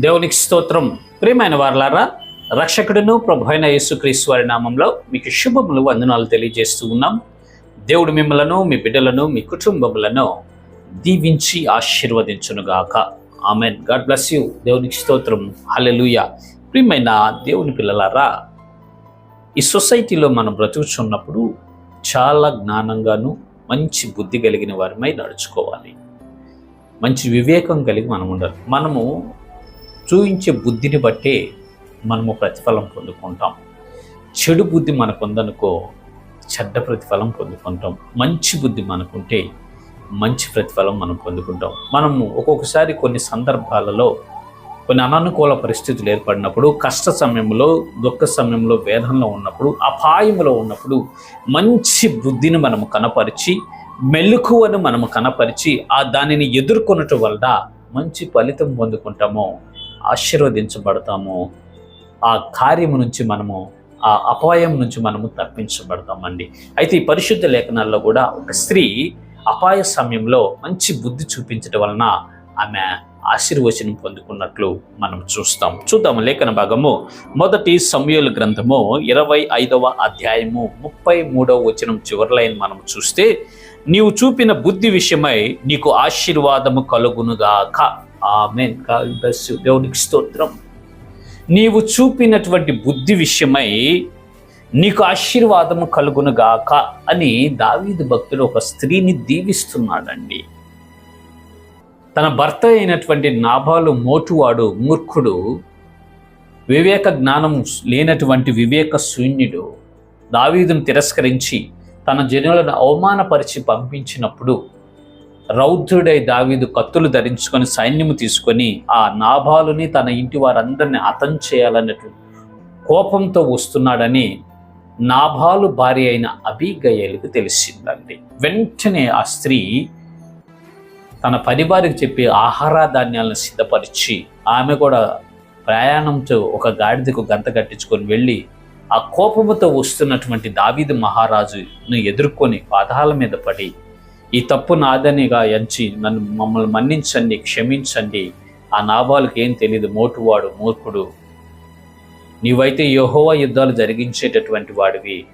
దేవునికి స్తోత్రం. ప్రియమైన వారలారా రక్షకుడును ప్రభు అయిన యేసుక్రీస్తు వారి నామంలో మీకు శుభములు వందనాలు తెలియజేస్తూ ఉన్నాం. దేవుడు మిమ్మలను మీ బిడ్డలను మీ కుటుంబములను దీవించి ఆశీర్వదించునుగాక ఆమెన్. God bless you. దేవునికి స్తోత్రం. హలెలుయ ప్రియమైన దేవుని పిల్లలారా ఈ సొసైటీలో మనం బ్రతుకుచున్నప్పుడు చాలా జ్ఞానంగాను మంచి బుద్ధి కలిగిన వారిమై నడుచుకోవాలి. మంచి వివేకం కలిగి మనం ఉండాలి. మనము చూయించే బుద్ధిని బట్టే మనము ప్రతిఫలం పొందుకుంటాం. చెడు బుద్ధి మనకు ఉందనుకో చెడ్డ ప్రతిఫలం పొందుకుంటాం. మంచి బుద్ధి మనకుంటే మంచి ప్రతిఫలం మనం పొందుకుంటాం. మనము ఒక్కొక్కసారి కొన్ని సందర్భాలలో కొన్ని అననుకూల పరిస్థితులు ఏర్పడినప్పుడు కష్ట సమయంలో దుఃఖ సమయంలో వేదనలో ఉన్నప్పుడు అపాయంలో ఉన్నప్పుడు మంచి బుద్ధిని మనము కనపరిచి మెలకువను మనము కనపరిచి ఆ దానిని ఎదుర్కొనటం వల్ల మంచి ఫలితం పొందుకుంటాము. ఆశీర్వదించబడతాము. ఆ కార్యము నుంచి మనము ఆ అపాయం నుంచి మనము తప్పించబడతామండి. అయితే ఈ పరిశుద్ధ లేఖనాల్లో కూడా ఒక స్త్రీ అపాయ సమయంలో మంచి బుద్ధి చూపించడం వలన ఆమె ఆశీర్వచనం పొందుకున్నట్లు మనం చూస్తాం. చూద్దాము లేఖన భాగము మొదటి సమయల గ్రంథము ఇరవై ఐదవ అధ్యాయము ముప్పై మూడవ వచనం చివరి లైన్ మనం చూస్తే నీవు చూపిన బుద్ధి విషయమై నీకు ఆశీర్వాదము కలుగునుగాక. ఆమెన్. దేవునికి స్తోత్రం. నీవు చూపినటువంటి బుద్ధి విషయమై నీకు ఆశీర్వాదము కలుగునుగాక అని దావీదు భక్తులు ఒక స్త్రీని దీవిస్తున్నాడండి. తన భర్త అయినటువంటి నాభాలు మోటువాడు మూర్ఖుడు వివేక జ్ఞానం లేనటువంటి వివేక శూన్యుడు దావీదును తిరస్కరించి తన జనులను అవమానపరిచి పంపించినప్పుడు రౌద్రుడై దావీదు కత్తులు ధరించుకొని సైన్యము తీసుకొని ఆ నాభాలుని తన ఇంటి వారందరిని హతం చేయాలన్నట్టు కోపంతో వస్తున్నాడని నాభాలు భార్య అయిన అబీగయ్యలకు తెలిసిందండి. వెంటనే ఆ స్త్రీ తన పరివారికి చెప్పి ఆహార ధాన్యాలను సిద్ధపరిచి ఆమె కూడా ప్రయాణంతో ఒక గాడిదకు గంత కట్టించుకొని వెళ్ళి ఆ కోపముతో వస్తున్నటువంటి దావీదు మహారాజును ఎదుర్కొని పాదాల మీద పడి ఈ తప్పు నాదనిగా ఎంచి నన్ను మమ్మల్ని మన్నించండి క్షమించండి. ఆ నాబాలకు ఏం తెలియదు మోటువాడు మూర్ఖుడు. నీవైతే యహోవా యుద్ధాలు జరిగించేటటువంటి వాడివి.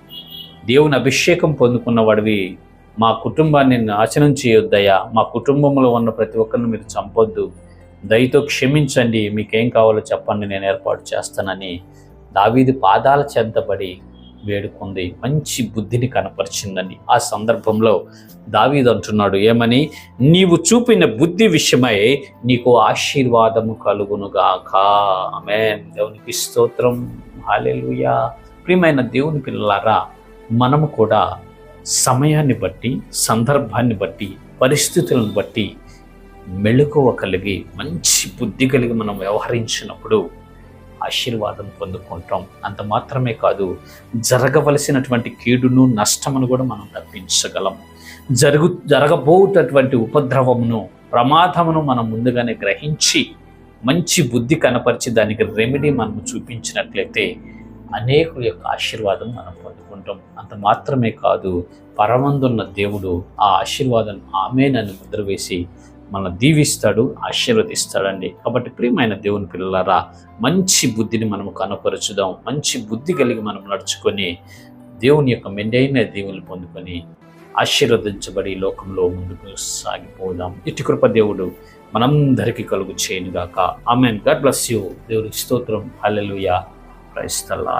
దేవుని అభిషేకం పొందుకున్న వాడివి. మా కుటుంబాన్ని నాశనం చేయొద్దయ్యా. మా కుటుంబంలో ఉన్న ప్రతి ఒక్కరిని మీరు చంపొద్దు. దయతో క్షమించండి మీకేం కావాలో చెప్పండి నేను ఏర్పాటు చేస్తానని. దావీది పాదాల చెంతబడి వేడుకుంది. మంచి బుద్ధిని కనపరిచిందని ఆ సందర్భంలో దావీదు అంటున్నాడు ఏమని? నీవు చూపిన బుద్ధి విషయమై నీకు ఆశీర్వాదము కలుగునుగాక. ఆమె దేవునికి స్తోత్రం. హాలెలుయా ప్రియమైన దేవుని పిల్లలారా మనము కూడా సమయాన్ని బట్టి సందర్భాన్ని బట్టి పరిస్థితులను బట్టి మెళుకువ కలిగి మంచి బుద్ధి కలిగి మనం వ్యవహరించినప్పుడు ఆశీర్వాదం పొందుకుంటాం. అంత మాత్రమే కాదు జరగవలసినటువంటి కీడును నష్టమును కూడా మనం తప్పించగలం. జరుగు జరగబోటటువంటి ఉపద్రవమును ప్రమాదమును మనం ముందుగానే గ్రహించి మంచి బుద్ధి కనపరిచి దానికి రెమెడీ మనం చూపించినట్లయితే అనేకుల యొక్క ఆశీర్వాదం మనం పొందుకుంటాం. అంత మాత్రమే కాదు పరమందున్న దేవుడు ఆ ఆశీర్వాదం ఆమెనని ముద్ర వేసి మన దీవిస్తాడు ఆశీర్వదిస్తాడండి. కాబట్టి ప్రియమైన దేవుని పిల్లలారా మంచి బుద్ధిని మనము కనపరచుదాం. మంచి బుద్ధి కలిగి మనం నడుచుకొని దేవుని యొక్క మెండైన దేవుని పొందుకొని ఆశీర్వదించబడి లోకంలో ముందుకు సాగిపోదాం. ఇటు కృప దేవుడు మనందరికీ కలుగు చేయనుగాక. ఆమెన్. God bless you. దేవుడికి స్తోత్రం. అల్లెలుయా క్రైస్తల్లా